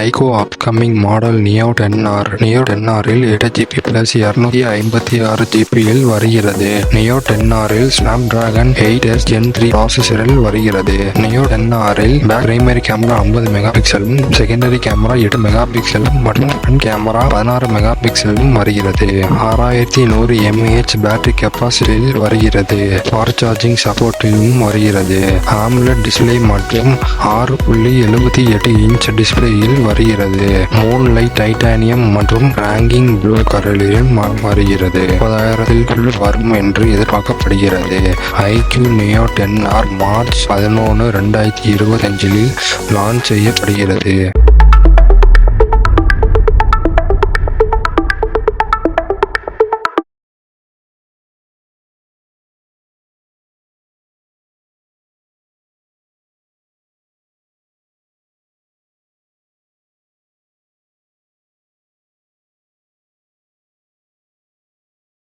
IQOO upcoming model Neo ten R Neo ten ஆரில் எட்டு GB plus இருநூத்தி ஐம்பத்தி ஆறு ஜிபியில் வருகிறது. Neo ten ஆரில் Snapdragon eight s gen three ப்ராசஸரில் வருகிறது. நியோ டென் ஆரில் பேக் பிரைமரி கேமரா ஐம்பது மெகா பிக்சலும் செகண்டரி கேமரா எட்டு மெகா பிக்சலும் மற்றும் ஃப்ரண்ட் கேமரா பதினாறு மெகா பிக்சலும் வருகிறது. ஆறாயிரத்தி நூறு எம்ஏஹெச் பேட்டரி கெப்பாசிட்டியில் வருகிறது. ஃபார் சார்ஜிங் சப்போர்ட்டிலும் வருகிறது. ஆம்லெட் டிஸ்ப்ளே மற்றும் ஆறு புள்ளி எழுபத்தி எட்டு இன்ச் டிஸ்பிளேயில் வருகிறது. மூன் லைட் டைட்டானியம் மற்றும் ரேங்கிங் ப்ளூ கரலில் வருகிறது. முப்பதாயிரத்தில் வரும் என்று எதிர்பார்க்கப்படுகிறது. IQOO Neo ten R March பதினொன்று ரெண்டாயிரத்தி இருபத்தஞ்சில் லான்ச் செய்யப்படுகிறது.